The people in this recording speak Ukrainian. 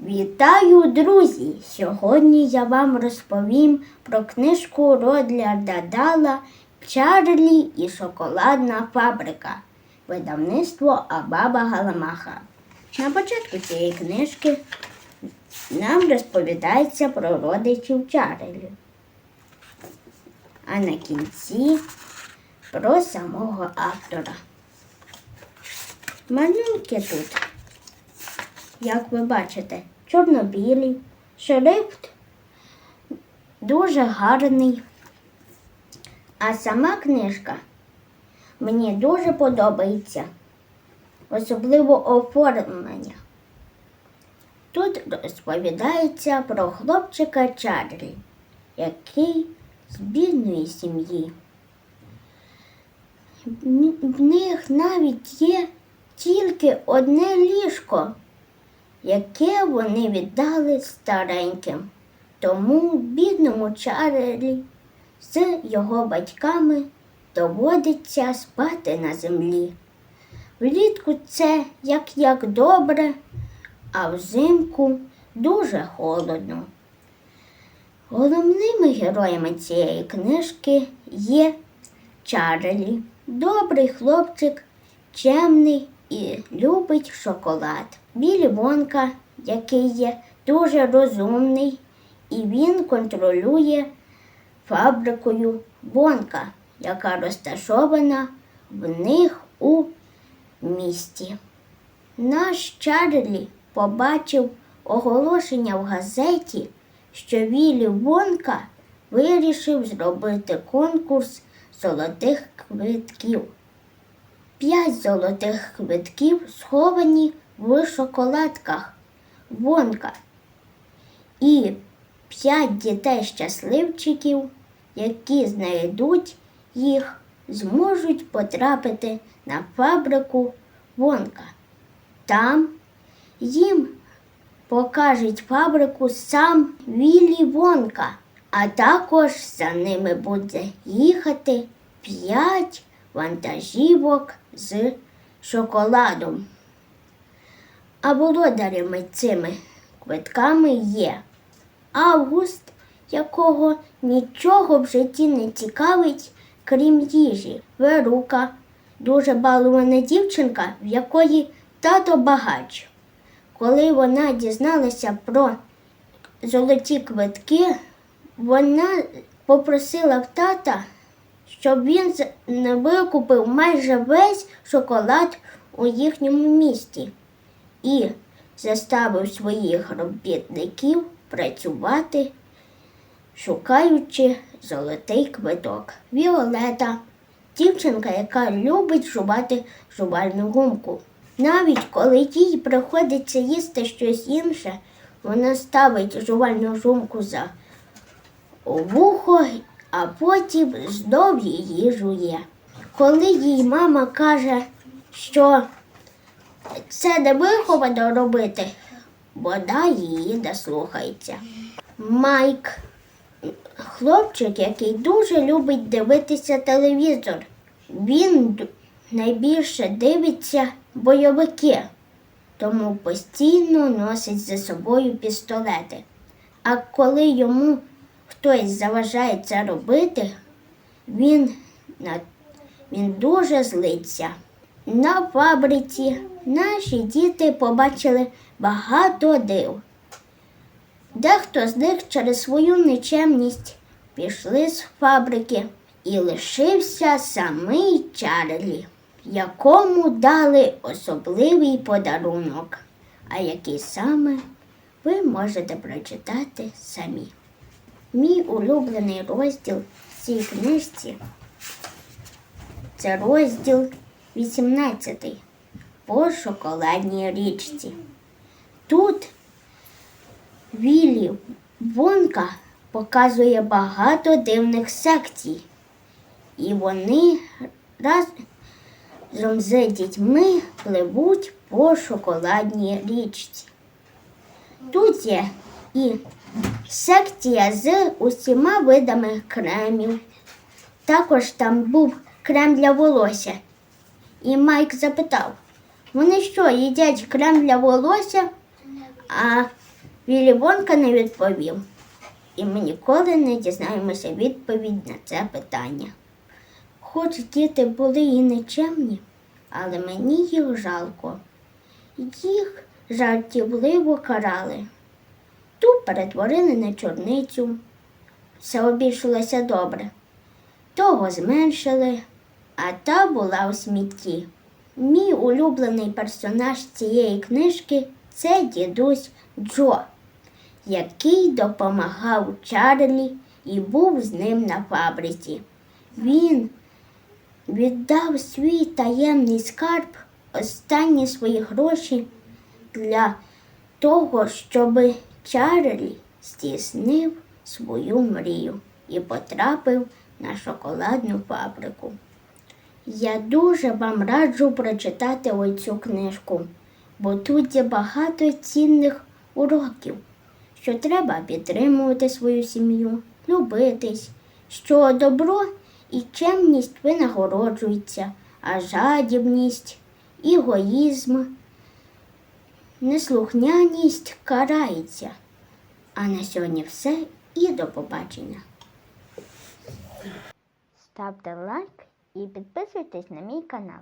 Вітаю, друзі! Сьогодні я вам розповім про книжку Родлярда Дала Чарлі і шоколадна фабрика. Видавництво Абаба Галамаха. На початку цієї книжки нам розповідається про родичів Чарлі. А на кінці про самого автора. Малюнки тут як ви бачите, чорно-білий, шрифт дуже гарний. А сама книжка мені дуже подобається, особливо оформлення. Тут розповідається про хлопчика Чарлі, який з бідної сім'ї. В них навіть є тільки одне ліжко яке вони віддали стареньким. Тому бідному Чарлі з його батьками доводиться спати на землі. Влітку це як як добре, а взимку дуже холодно. Головними героями цієї книжки є Чарлі, добрий хлопчик, чемний і любить шоколад. Білі Вонка, який є дуже розумний, і він контролює фабрикою Бонка, яка розташована в них у місті. Наш Чарлі побачив оголошення в газеті, що Вілі Вонка вирішив зробити конкурс золотих квитків. П'ять золотих квитків сховані в шоколадках Вонка. І п'ять дітей-щасливчиків, які знайдуть їх, зможуть потрапити на фабрику Вонка. Там їм покажуть фабрику сам Віллі Вонка, а також за ними буде їхати п'ять вантажівок з шоколадом. А володарями цими квитками є Август, якого нічого в житті не цікавить, крім їжі, Верука, дуже балована дівчинка, в якої тато багач. Коли вона дізналася про золоті квитки, вона попросила в тата, щоб він не викупив майже весь шоколад у їхньому місті і заставив своїх робітників працювати, шукаючи золотий квиток. Віолета дівчинка, яка любить жувати жувальну гумку. Навіть коли їй приходиться їсти щось інше, вона ставить жувальну гумку за вухо, а потім знов її жує. Коли їй мама каже, що це не виховано робити, вода її не слухається. Майк, хлопчик, який дуже любить дивитися телевізор. Він найбільше дивиться бойовики, тому постійно носить за собою пістолети. А коли йому хтось заважає це робити, він, він дуже злиться. На фабриці наші діти побачили багато див. Дехто з них через свою нечемність пішли з фабрики і лишився самий Чарлі, якому дали особливий подарунок, а який саме ви можете прочитати самі. Мій улюблений розділ цій книжці це розділ 18 по шоколадній річці. Тут Віллі Вонка показує багато дивних секцій, і вони разом з дітьми пливуть по шоколадній річці. Тут є і секція з усіма видами кремів. Також там був крем для волосся. І Майк запитав: вони що, їдять крем для волосся? А Віллі Вонка не відповів. І ми ніколи не дізнаємося відповідь на це питання. Хоч діти були і нечемні, але мені їх жалко. Їх жартівливо карали. Ту перетворили на чорницю. Все обійшлося добре. Того зменшили, а та була у смітті. Мій улюблений персонаж цієї книжки це дідусь Джо, який допомагав Чарлі і був з ним на фабриці. Він віддав свій таємний скарб останні свої гроші для того, щоб Чарлі здійснив свою мрію і потрапив на шоколадну фабрику. Я дуже вам раджу прочитати оцю книжку, бо тут є багато цінних уроків, що треба підтримувати свою сім'ю, любитись, що добро і чемність винагороджуються, а жадібність, егоїзм, неслухняність карається. А на сьогодні все і до побачення. Ставте лайк і підписуйтесь на мій канал.